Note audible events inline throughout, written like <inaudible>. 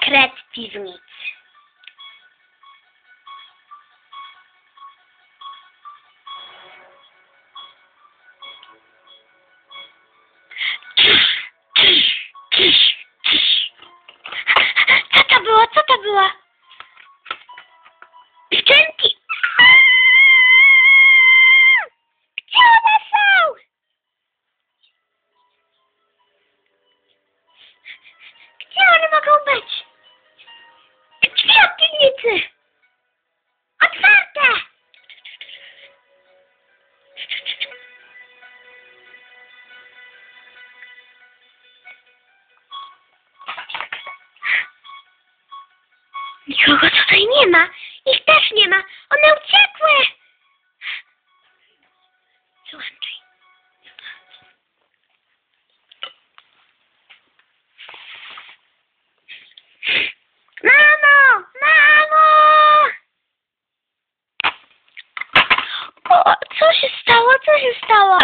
Sekret piwnicy. Nikogo tutaj nie ma. Ich też nie ma. One uciekły. Złączaj. Mamo! Mamo! O, co się stało? Co się stało?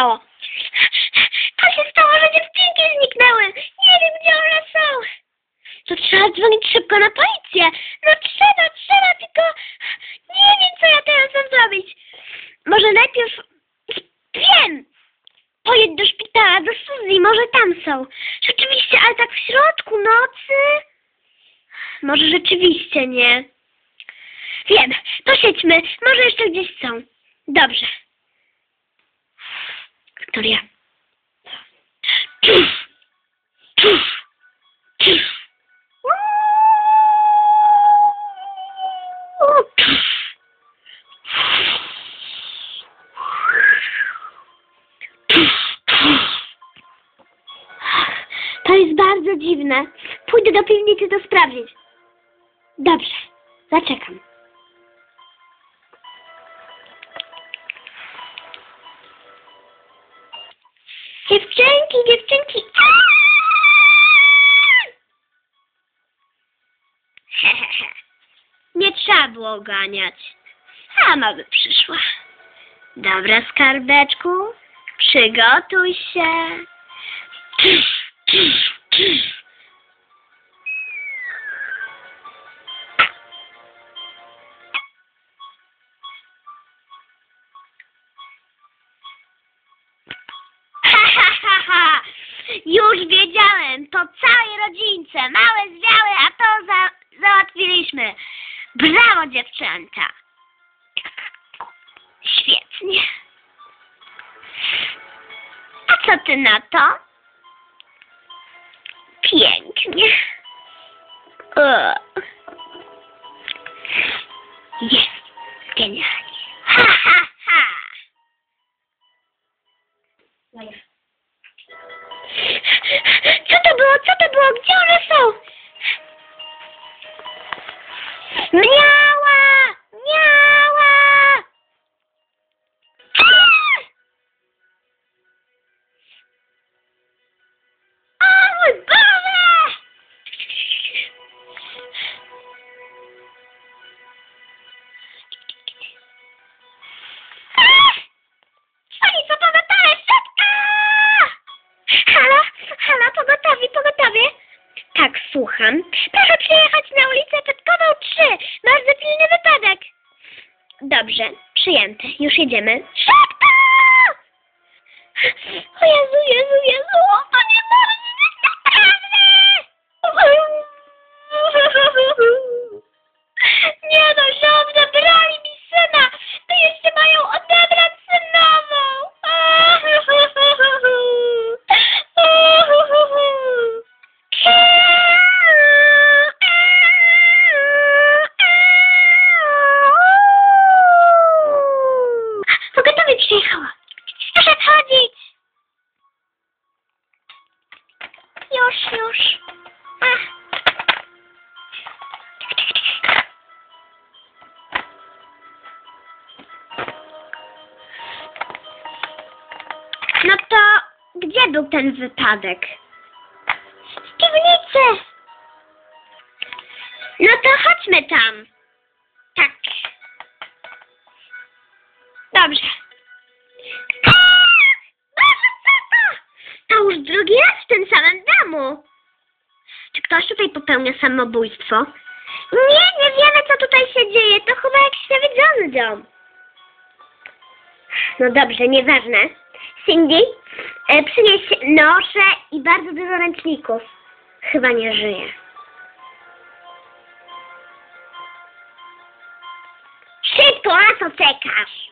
To się stało, że dziewczynki zniknęły. Nie wiem, gdzie one są. To trzeba dzwonić szybko na policję. No trzeba, trzeba, tylko nie wiem, co ja teraz mam zrobić. Może najpierw wiem. Pojedź do szpitala, do Suzy, może tam są. Rzeczywiście, ale tak w środku nocy? Może rzeczywiście nie. Wiem, to siedźmy, może jeszcze gdzieś są. Dobrze. Wiktoria. Bardzo dziwne. Pójdę do piwnicy to sprawdzić. Dobrze, zaczekam. Dziewczynki, dziewczynki. <laughs> Nie trzeba było ganiać. Sama by przyszła. Dobra, skarbeczku. Przygotuj się. Już wiedziałem, to całej rodzince, małe zwiały, a to za, załatwiliśmy. Brawo, dziewczęta. Świetnie. A co ty na to? Pięknie. O. Jest. Genialnie. Słucham. Proszę przyjechać na ulicę Petkową 3. Bardzo pilny wypadek. Dobrze, przyjęte. Już jedziemy. Szybko! O Jezu, Jezu, Jezu, to nie może Proszę wchodzić. Już, już. Ach. No to gdzie był ten wypadek? W piwnicy. No to chodźmy tam. Tak. Dobrze. Już drugi raz w tym samym domu. Czy ktoś tutaj popełnia samobójstwo? Nie, nie wiemy, co tutaj się dzieje. To chyba jakiś nawiedzony dom. No dobrze, nieważne. Cindy, e, przynieś nosze i bardzo dużo ręczników. Chyba nie żyje. Szybko, na co czekasz?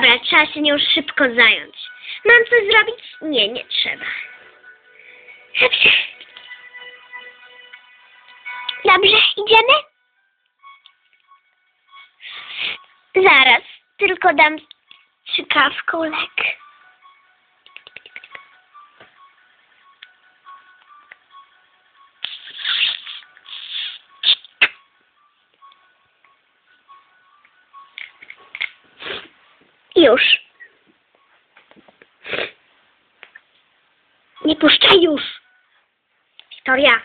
Dobra, trzeba się nią szybko zająć. Mam coś zrobić? Nie, nie trzeba. Dobrze. Dobrze, idziemy? Zaraz, tylko dam strzykawką lek. Już. Nie puszczaj już. Wiktoria,